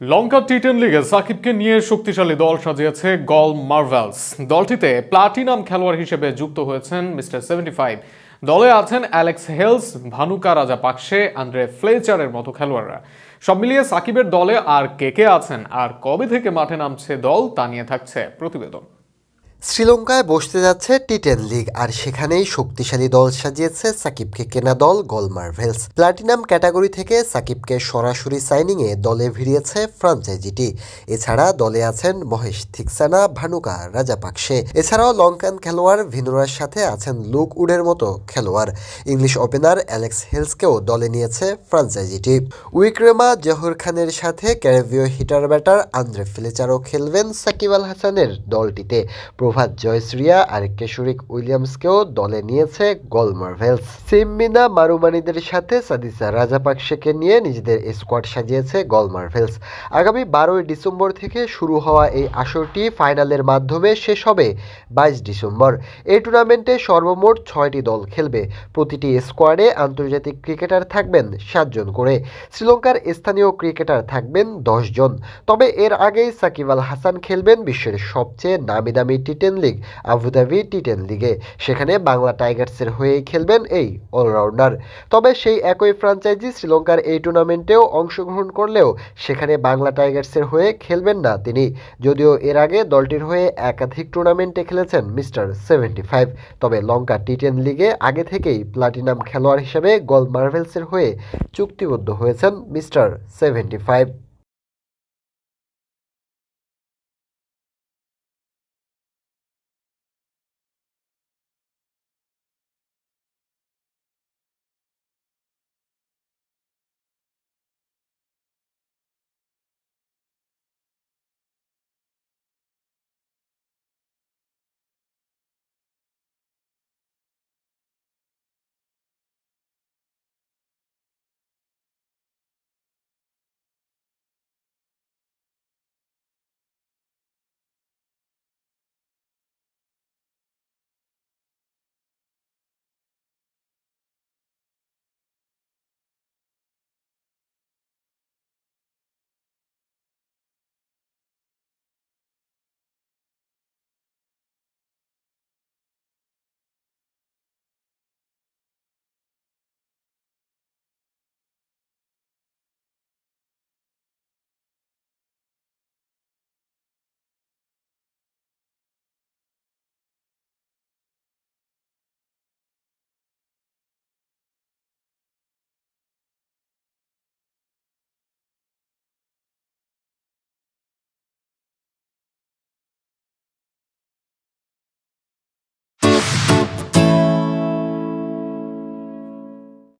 লঙ্কা টি ten লিগে সাকিবকে নিয়ে শক্তিশালী দল সাজিয়েছে গল মার্ভেলস। দলটিতে প্লাটিনাম খেলোয়াড় হিসেবে যুক্ত হয়েছেন মিস্টার সেভেন্টি ফাইভ দলে আছেন অ্যালেক্স হেলস ভানুকা রাজা পাকসে আন্দ্রে ফ্লেচারের মতো খেলোয়াড়রা। সব মিলিয়ে সাকিবের দলে আর কে কে আছেন, আর কবে থেকে মাঠে নামছে দল তা নিয়ে থাকছে প্রতিবেদন। শ্রীলঙ্কায় বসতে যাচ্ছে টি টেন লিগ আর সেখানেই শক্তিশালী দল সাজিয়েছে সাকিবকে কেনা দল গোল মার্ভেলস প্লাটিনাম ক্যাটাগরি থেকে সাকিবকে সরাসরি সাইনিংয়ে দলে ভিড়িয়েছে ফ্রাঞ্চাইজিটি। এছাড়া দলে আছেন মহেশ থিকসানা, ভানুকা রাজাপাকসে এছাড়াও লঙ্কান খেলোয়াড় ভিনুরার সাথে আছেন লুক উডের মতো খেলোয়াড়। ইংলিশ ওপেনার অ্যালেক্স হেলসকেও দলে নিয়েছে ফ্রাঞ্চাইজিটি। উইক্রেমা জহুর খানের সাথে ক্যারেভীয় হিটার ব্যাটার আন্দ্রে ফিলেচারও খেলবেন সাকিব আল হাসানের দলটিতে। প্রভাত জয়শ্রিয়া আর কেশরিক উইলিয়ামসকেও দলে নিয়েছে গল মার্ভেলস সিমমিনা মারুমানিদের সাথে সাদিসা রাজাপাকসেকে নিয়ে নিজেদের স্কোয়াড সাজিয়েছে গল মার্ভেলস আগামী বারোই ডিসেম্বর থেকে শুরু হওয়া এই আসরটি ফাইনালের মাধ্যমে শেষ হবে বাইশ ডিসেম্বর। এই টুর্নামেন্টে সর্বমোট ছয়টি দল খেলবে। প্রতিটি স্কোয়াডে আন্তর্জাতিক ক্রিকেটার থাকবেন সাতজন করে। শ্রীলঙ্কার স্থানীয় ক্রিকেটার থাকবেন দশজন। তবে এর আগেই সাকিব আল হাসান খেলবেন বিশ্বের সবচেয়ে নামি দামি T ten league Abu Dhabi T ten লিগে সেখানে বাংলা টাইগার্সের হয়েই খেলবেন এই অলরাউন্ডার তবে সেই একই ফ্রাঞ্চাইজি শ্রীলঙ্কার এই টুর্নামেন্টেও অংশগ্রহণ করলেও সেখানে বাংলা টাইগার্সের হয়ে খেলবেন না তিনি। যদিও এর আগে দলটির হয়ে একাধিক টুর্নামেন্টে খেলেছেন মিস্টার সেভেন্টি ফাইভ। তবে লঙ্কা টি টেন লিগে আগে থেকেই প্লাটিনাম খেলোয়াড় হিসেবে গোল মার্ভেলসের হয়ে চুক্তিবদ্ধ হয়েছেন মিস্টার সেভেন্টি ফাইভ।